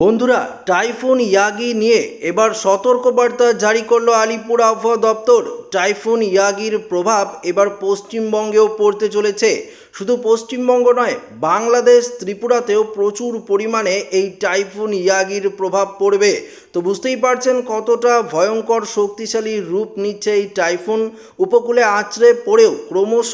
বন্ধুরা, typhoon Yagi নিয়ে এবার সতর্কবার্তা জারি করল আলিপুর আবহাওয়া দপ্তর। টাইফুন ইয়াগির প্রভাব এবার পশ্চিমবঙ্গেও পড়তে চলেছে। শুধু পশ্চিমবঙ্গ নয়, বাংলাদেশ, ত্রিপুরাতেও প্রচুর পরিমাণে এই টাইফুন ইয়াগির প্রভাব পড়বে। তো বুঝতেই পারছেন কতটা ভয়ঙ্কর শক্তিশালী রূপ নিচ্ছে এই টাইফুন। উপকূলে আছড়ে পড়েও ক্রমশ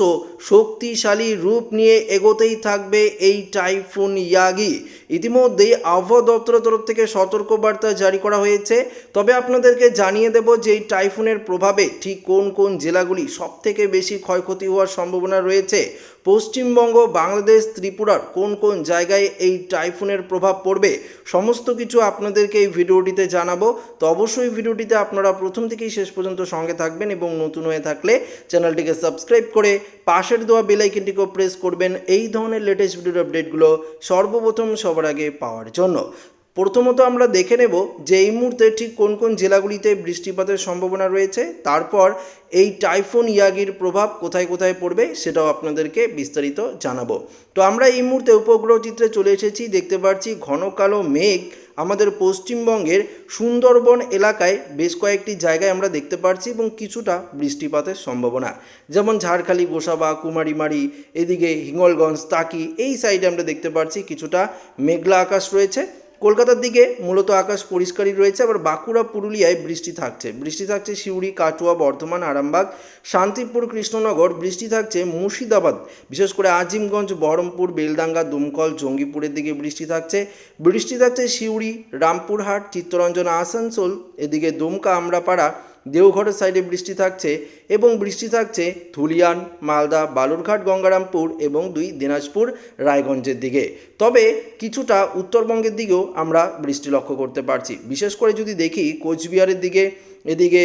শক্তিশালী রূপ নিয়ে এগোতেই থাকবে এই টাইফুন ইয়াগি। ইতিমধ্যেই আবহাওয়া দপ্তরের তরফ থেকে সতর্কবার্তা জারি করা হয়েছে। তবে আপনাদেরকে জানিয়ে দেব যে এই টাইফুনের প্রভাবে ঠিক কোন কোন জেলাগুলি সবথেকে বেশি ক্ষয়ক্ষতি হওয়ার সম্ভাবনা রয়েছে। পশ্চিমবঙ্গ, বাংলাদেশ, ত্রিপুরার কোন কোন জায়গায় এই টাইফুনের প্রভাব পড়বে, সমস্ত কিছু আপনাদেরকে এই ভিডিওটিতে জানাব। তো অবশ্যই ভিডিওটিতে আপনারা প্রথম থেকেই শেষ পর্যন্ত সঙ্গে থাকবেন এবং নতুন হয়ে থাকলে চ্যানেলটিকে সাবস্ক্রাইব করে পাশের দেওয়া বেলাইকনটিকেও প্রেস করবেন। এই ধরনের লেটেস্ট ভিডিওর আপডেটগুলো সর্বপ্রথম সবার আগে পাওয়ার জন্য। প্রথমত আমরা দেখে নেব যে এই মুহূর্তে ঠিক কোন কোন জেলাগুলিতে বৃষ্টিপাতের সম্ভাবনা রয়েছে, তারপর এই টাইফুন ইয়াগির প্রভাব কোথায় কোথায় পড়বে সেটাও আপনাদেরকে বিস্তারিত জানাব। তো আমরা এই মুহূর্তে উপগ্রহ চিত্রে চলে এসেছি, দেখতে পাচ্ছি ঘন কালো মেঘ আমাদের পশ্চিমবঙ্গের সুন্দরবন এলাকায় বেশ কয়েকটি জায়গায় আমরা দেখতে পাচ্ছি এবং কিছুটা বৃষ্টিপাতের সম্ভাবনা। যেমন ঝাড়খালি, গোসাবা, কুমারীমারি, এদিকে হিঙ্গলগঞ্জ, তাকি, এই সাইডে আমরা দেখতে পাচ্ছি কিছুটা মেঘলা আকাশ রয়েছে। কলকাতার দিকে মূলত আকাশ পরিষ্কারই রয়েছে, আবার বাঁকুড়া, পুরুলিয়ায় বৃষ্টি থাকছে। বৃষ্টি থাকছে শিউড়ি কাটুয়া, বর্ধমান, আরামবাগ, শান্তিপুর, কৃষ্ণনগর, বৃষ্টি থাকছে মুর্শিদাবাদ, বিশেষ করে আজিমগঞ্জ, বহরমপুর, বেলডাঙ্গা, দুমকল, জঙ্গিপুরের দিকে বৃষ্টি থাকছে। বৃষ্টি থাকছে সিউড়ি, রামপুরহাট, চিত্তরঞ্জন, আসানসোল, এদিকে দুমকা, আমরাপাড়া দেওঘরের সাইডে বৃষ্টি থাকছে এবং বৃষ্টি থাকছে ধুলিয়ান, মালদা, বালুরঘাট, গঙ্গারামপুর এবং দুই দিনাজপুর, রায়গঞ্জের দিকে। তবে কিছুটা উত্তরবঙ্গের দিকেও আমরা বৃষ্টি লক্ষ্য করতে পারছি। বিশেষ করে যদি দেখি কোচবিহারের দিকে এদিকে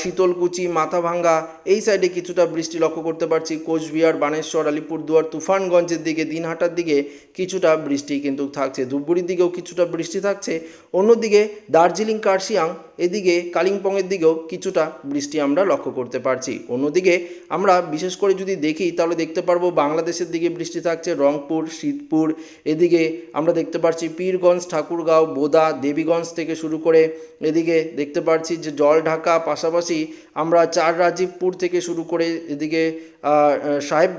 শীতলকুচি, মাথাভাঙ্গা, এই সাইডে কিছুটা বৃষ্টি লক্ষ্য করতে পারছি। কোচবিহার, বানেশ্বর, আলিপুরদুয়ার, তুফানগঞ্জের দিকে, দিনহাটার দিকে কিছুটা বৃষ্টি কিন্তু থাকছে। ধূপগুড়ির দিকেও কিছুটা বৃষ্টি থাকছে। অন্যদিকে, দার্জিলিং, কার্শিয়াং, এদিকে কালিম্পংয়ের দিকেও কিছুটা বৃষ্টি আমরা লক্ষ্য করতে পারছি। অন্যদিকে, আমরা বিশেষ করে যদি দেখি, তাহলে দেখতে পারব বাংলাদেশের দিকে বৃষ্টি থাকছে। রংপুর, শীতপুর, এদিকে আমরা দেখতে পাচ্ছি পীরগঞ্জ, ঠাকুরগাঁও, বোদা, দেবীগঞ্জ থেকে শুরু করে এদিকে দেখতে পাচ্ছি যে জল ঢাকা পাশাপাশি আমরা চার রাজীবপুর থেকে শুরু করে এদিকে সাহেব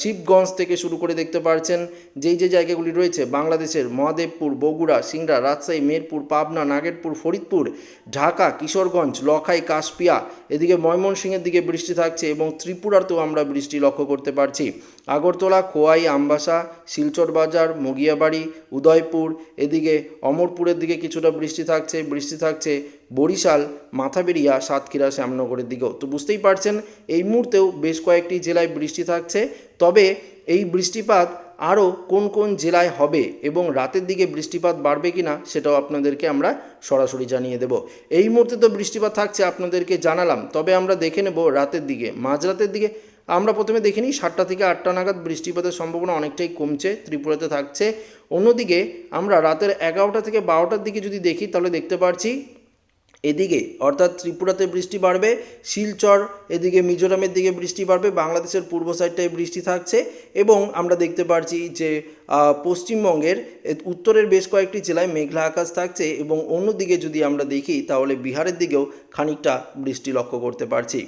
শিবগঞ্জ থেকে শুরু করে দেখতে পারছেন যেই যে জায়গাগুলি রয়েছে, বাংলাদেশের মহাদেবপুর, বগুড়া, সিংড়া, রাজশাহী, মেরপুর, পাবনা, নাগেরপুর, ফরিদপুর, ঢাকা, কিশোরগঞ্জ, লখাই, কাশপিয়া, এদিকে ময়মনসিংহের দিকে বৃষ্টি থাকছে এবং ত্রিপুরাতেও আমরা বৃষ্টি লক্ষ্য করতে পারছি। আগরতলা, খোয়াই, আমবাসা, শিলচর বাজার, মগিয়াবাড়ি, উদয়পুর, এদিকে অমরপুরের দিকে কিছুটা বৃষ্টি থাকছে বৃষ্টি থাকছে বরিশাল, মাথাবেরিয়া, সাতক্ষীরা, শ্যামনগরের দিকেও। তো বুঝতেই পারছেন, এই মুহূর্তেও বেশ কয়েকটি জেলায় বৃষ্টি থাকছে। তবে এই বৃষ্টিপাত আরও কোন কোন জেলায় হবে এবং রাতের দিকে বৃষ্টিপাত বাড়বে কিনা সেটাও আপনাদেরকে আমরা সরাসরি জানিয়ে দেব। এই মুহূর্তে তো বৃষ্টিপাত থাকছে আপনাদেরকে জানালাম। তবে আমরা দেখে নেব রাতের দিকে, মাঝরাতের দিকে। আমরা প্রথমে দেখে নিই সাতটা থেকে আটটা নাগাদ বৃষ্টিপাতের সম্ভাবনা অনেকটাই কমছে, ত্রিপুরাতে থাকছে। অন্যদিকে আমরা রাতের এগারোটা থেকে বারোটার দিকে যদি দেখি তাহলে দেখতে পাচ্ছি এদিকে, অর্থাৎ ত্রিপুরাতে বৃষ্টি বাড়বে, শিলচর এদিকে, মিজোরামের দিকে বৃষ্টি বাড়বে, বাংলাদেশের পূর্ব সাইডটায় বৃষ্টি থাকছে এবং আমরা দেখতে পারছি যে পশ্চিমবঙ্গের উত্তরের বেশ কয়েকটি জেলায় মেঘলা আকাশ থাকছে এবং অন্যদিকে যদি আমরা দেখি, তাহলে বিহারের দিকেও খানিকটা বৃষ্টি লক্ষ্য করতে পারছি।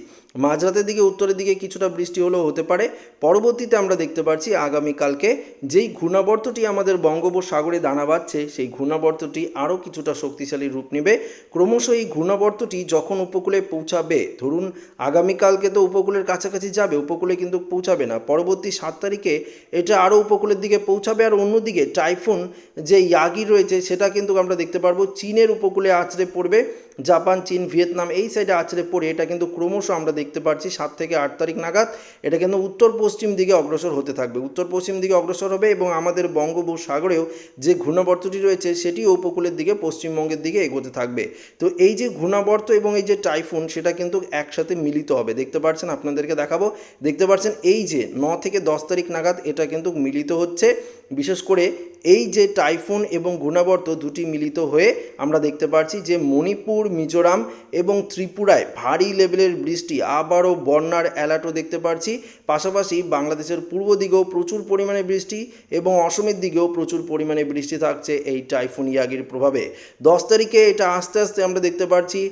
মাঝরাতের দিকে উত্তরের দিকে কিছুটা বৃষ্টি হলেও হতে পারে। পরবর্তীতে আমরা দেখতে পাচ্ছি আগামীকালকে যেই ঘূর্ণাবর্তটি আমাদের বঙ্গোপসাগরে দানা বাঁধছে, সেই ঘূর্ণাবর্তটি আরও কিছুটা শক্তিশালী রূপ নেবে। ক্রমশ এই ঘূর্ণাবর্তটি যখন উপকূলে পৌঁছাবে, ধরুন আগামীকালকে তো উপকূলের কাছাকাছি যাবে, উপকূলে কিন্তু পৌঁছাবে না। পরবর্তী সাত তারিখে এটা আরও উপকূলের দিকে পৌঁছাবে আর অন্যদিকে টাইফুন যে ইয়াগি রয়েছে সেটা কিন্তু আমরা দেখতে পারব। চীনের উপকূলে আছড়ে পড়বে। জাপান, চীন, ভিয়েতনাম এই সাইডে আছড়ে পড়ে। এটা কিন্তু ক্রমশ আমরা দেখতে পাচ্ছি সাত থেকে আট তারিখ নাগাদ। এটা কিন্তু উত্তর পশ্চিম দিকে অগ্রসর হতে থাকবে। উত্তর পশ্চিম দিকে অগ্রসর হবে এবং আমাদের বঙ্গোপসাগরেও যে ঘূর্ণাবর্তটি রয়েছে সেটিও উপকূলের দিকে, পশ্চিমবঙ্গের দিকে এগোতে থাকবে। তো এই যে ঘূর্ণাবর্ত এবং এই যে টাইফুন, সেটা কিন্তু একসাথে মিলিত হবে। দেখতে পাচ্ছেন আপনাদেরকে দেখাবো। দেখতে পাচ্ছেন এই যে ন থেকে দশ তারিখ নাগাদ এটা কিন্তু মিলিত হচ্ছে। বিশেষ করে এই যে টাইফুন এবং ঘূর্ণাবর্ত দুটি মিলিত হয়ে আমরা দেখতে পাচ্ছি যে মণিপুর, মিজোরাম এবং ত্রিপুরায় ভারী লেভেলের বৃষ্টি আবারও বন্যার অ্যালার্টও দেখতে পাচ্ছি পাশাপাশি বাংলাদেশের পূর্ব দিকেও প্রচুর পরিমাণে বৃষ্টি এবং অসমের দিকেও প্রচুর পরিমাণে বৃষ্টি থাকছে এই টাইফুন ইয়াগির প্রভাবে। দশ তারিখে এটা আস্তে আস্তে আমরা দেখতে পাচ্ছি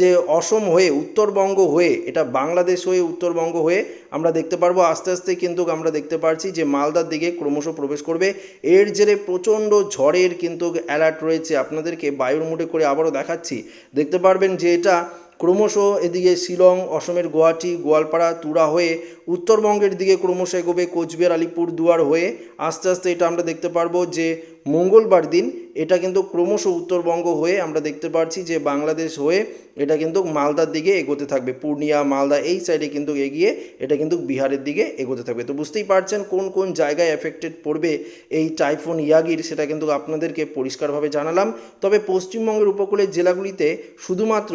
যে অসম হয়ে, উত্তরবঙ্গ হয়ে, এটা বাংলাদেশ হয়ে, উত্তরবঙ্গ হয়ে আমরা দেখতে পারব। আস্তে আস্তে কিন্তু আমরা দেখতে পাচ্ছি যে মালদার দিকে ক্রমশ প্রবেশ করবে। এর জেরে প্রচণ্ড ঝড়ের কিন্তু অ্যালার্ট রয়েছে। আপনাদেরকে বায়ুর মুটে করে আবারও দেখাচ্ছি। দেখতে পারবেন যে এটা ক্রমশ এদিকে শিলং, অসমের গুয়াহাটি, গোয়ালপাড়া, তুরা হয়ে উত্তরবঙ্গের দিকে ক্রমশ এগোবে, কোচবিহার আলিপুর দুয়ার হয়ে আস্তে আস্তে এটা আমরা দেখতে পারব যে মঙ্গলবার দিন এটা কিন্তু ক্রমশ উত্তরবঙ্গ হয়ে আমরা দেখতে পাচ্ছি যে বাংলাদেশ হয়ে এটা কিন্তু মালদার দিকে এগোতে থাকবে। পূর্ণিয়া, মালদা এই সাইডে কিন্তু এগিয়ে এটা কিন্তু বিহারের দিকে এগোতে থাকবে। তো বুঝতেই পারছেন কোন কোন জায়গায় এফেক্টেড পড়বে এই টাইফুন ইয়াগির সেটা কিন্তু আপনাদেরকে পরিষ্কারভাবে জানালাম। তবে পশ্চিমবঙ্গের উপকূলের জেলাগুলিতে শুধুমাত্র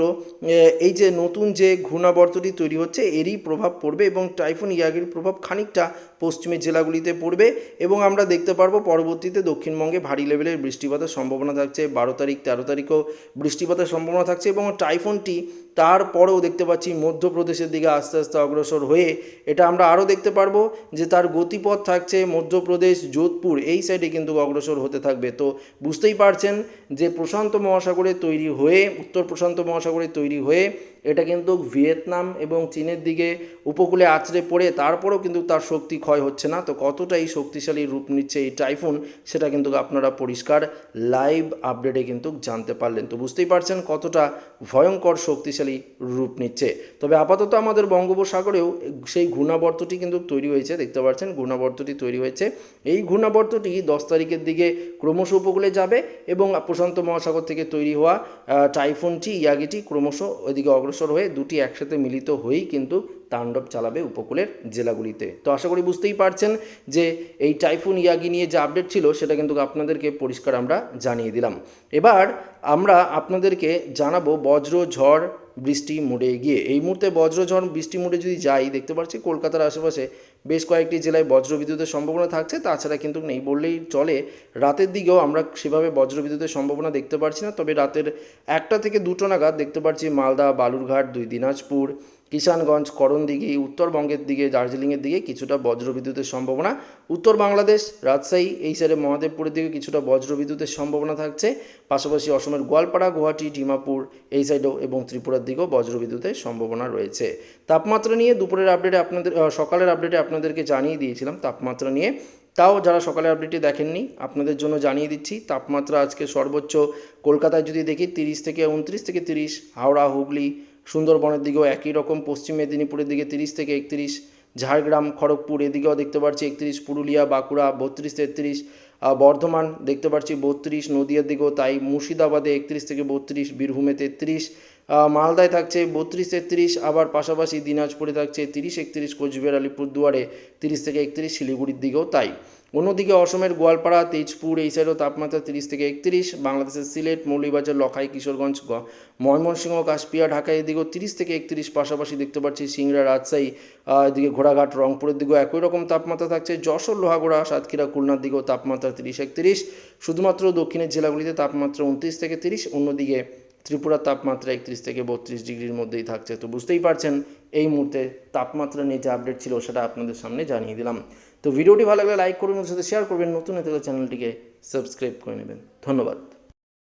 এই যে নতুন যে ঘূর্ণাবর্তটি তৈরি হচ্ছে, এরই প্রভাব পড়বে এবং টাইফুন ইয়াগির প্রভাব খানিকটা পশ্চিমের জেলাগুলিতে পড়বে এবং আমরা দেখতে পারব পরবর্তীতে দক্ষিণবঙ্গে ভারী লেভেলের বৃষ্টিপাতের সম্ভাবনা থাকছে। বারো তারিখ, তেরো তারিখও বৃষ্টিপাতের সম্ভাবনা থাকছে এবং টাইফুনটি তারপরেও দেখতে পাচ্ছি মধ্যপ্রদেশের দিকে আস্তে আস্তে অগ্রসর হয়ে এটা আমরা আরও দেখতে পারব যে তার গতিপথ থাকছে মধ্যপ্রদেশ, যোধপুর এই সাইডে কিন্তু অগ্রসর হতে থাকবে। তো বুঝতেই পারছেন যে প্রশান্ত মহাসাগরে তৈরি হয়ে, উত্তর প্রশান্ত মহাসাগরে তৈরি হয়ে এটা কিন্তু ভিয়েতনাম এবং চীনের দিকে উপকূলে আছড়ে পড়ে, তারপরেও কিন্তু তার শক্তি ক্ষয় হচ্ছে না। তো কতটাই শক্তিশালী রূপ নিচ্ছে এই টাইফুন, সেটা কিন্তু আপনারা পরিষ্কার লাইভ আপডেটে কিন্তু জানতে পারলেন। তো বুঝতেই পারছেন কতটা ভয়ঙ্কর শক্তিশালী রূপ নিচ্ছে। তবে আপাতত আমাদের বঙ্গোপসাগরেও সেই ঘূর্ণাবর্তটি কিন্তু তৈরি হয়েছে, দেখতে পাচ্ছেন ঘূর্ণাবর্তটি তৈরি হয়েছে। এই ঘূর্ণাবর্তটি দশ তারিখের দিকে ক্রমশ উপকূলে যাবে এবং প্রশান্ত মহাসাগর থেকে তৈরি হওয়া টাইফুনটি, ইয়াগিটি ক্রমশ ওইদিকে অগ্রসর হয়ে দুটি একসাথে মিলিত হয়েই কিন্তু তাণ্ডব চালাবে উপকূলের জেলাগুলিতে। তো আশা করি বুঝতেই পারছেন যে এই টাইফুন ইয়াগি নিয়ে যে আপডেট ছিল সেটা কিন্তু আপনাদেরকে পরিষ্কার আমরা জানিয়ে দিলাম। এবার আমরা আপনাদেরকে জানাব বজ্র, ঝড় বৃষ্টি মোড়ে গিয়ে। এই মুহূর্তে বজ্রঝড়, বৃষ্টি মোড়ে যদি যাই, দেখতে পাচ্ছি কলকাতার আশেপাশে বেশ কয়েকটি জেলায় বজ্রবিদ্যুতের সম্ভাবনা থাকছে। তাছাড়া কিন্তু নেই বললেই চলে, রাতের দিকেও আমরা সেভাবে বজ্রবিদ্যুতের সম্ভাবনা দেখতে পারছি না। তবে রাতের একটা থেকে দুটো নাগাদ দেখতে পাচ্ছি মালদা, বালুরঘাট, দুই দিনাজপুর কিষানগঞ্জ, করণদিঘি, উত্তরবঙ্গের দিকে, দার্জিলিংয়ের দিকে কিছুটা বজ্রবিদ্যুতের সম্ভাবনা। উত্তর বাংলাদেশ, রাজশাহী, এই সাইডে মহাদেবপুরের দিকে কিছুটা বজ্রবিদ্যুতের সম্ভাবনা থাকছে। পাশাপাশি অসমের গোয়ালপাড়া, গুয়াহাটি, ডিমাপুর, এই সাইডেও এবং ত্রিপুরার দিকেও বজ্রবিদ্যুতের সম্ভাবনা রয়েছে। তাপমাত্রা নিয়ে দুপুরের আপডেটে আপনাদের সকালের আপডেটে আপনাদেরকে জানিয়ে দিয়েছিলাম তাপমাত্রা নিয়ে। তাও যারা সকালের আপডেটটি দেখেননি, আপনাদের জন্য জানিয়ে দিচ্ছি, তাপমাত্রা আজকে সর্বোচ্চ কলকাতায় যদি দেখি তিরিশ থেকে উনত্রিশ থেকে তিরিশ, হাওড়া, হুগলি সুন্দরবনের দিকেও একই রকম, পশ্চিম মেদিনীপুরের দিকে তিরিশ থেকে একত্রিশ, ঝাড়গ্রাম, খড়গপুর এদিকেও দেখতে পাচ্ছি একত্রিশ, পুরুলিয়া, বাঁকুড়া বত্রিশ তেত্রিশ বর্ধমান দেখতে পাচ্ছি বত্রিশ, নদিয়ার দিকেও তাই, মুর্শিদাবাদে একত্রিশ থেকে বত্রিশ বীরভূমে তেত্রিশ মালদায় থাকছে বত্রিশ তেত্রিশ আবার পাশাপাশি দিনাজপুরে থাকছে তিরিশ, একত্রিশ, কোচবিহার, আলিপুরদুয়ারে তিরিশ থেকে একত্রিশ, শিলিগুড়ির দিকেও তাই। অন্যদিকে অসমের গোয়ালপাড়া, তেজপুর, এই সাইডেও তাপমাত্রা তিরিশ থেকে একত্রিশ। বাংলাদেশের সিলেট মৌলিবাজার লখাই, কিশোরগঞ্জ ময়মনসিংহ, কাশপিয়া, ঢাকা এদিকেও তিরিশ থেকে একত্রিশ পাশাপাশি দেখতে পাচ্ছি সিংড়া, রাজশাহী এদিকে ঘোড়াঘাট, রংপুরের দিকেও একই রকম তাপমাত্রা থাকছে। যশোর, লোহাগড়া, সাতক্ষীরা, খুলনার দিকেও তাপমাত্রা তিরিশ একত্রিশ। শুধুমাত্র দক্ষিণের জেলাগুলিতে তাপমাত্রা উনত্রিশ থেকে তিরিশ, অন্যদিকে ত্রিপুরার তাপমাত্রা একত্রিশ থেকে বত্রিশ ডিগ্রির মধ্যেই থাকছে। তো বুঝতেই পারছেন এই মুহূর্তে তাপমাত্রা নিয়ে যে আপডেট ছিল সেটা আপনাদের সামনে জানিয়ে দিলাম। তো ভিডিওটি ভালো লাগলে লাইক করবেন সাথে শেয়ার করবেন, নতুন এতে চ্যানেলটিকে সাবস্ক্রাইব করে নেবেন। ধন্যবাদ।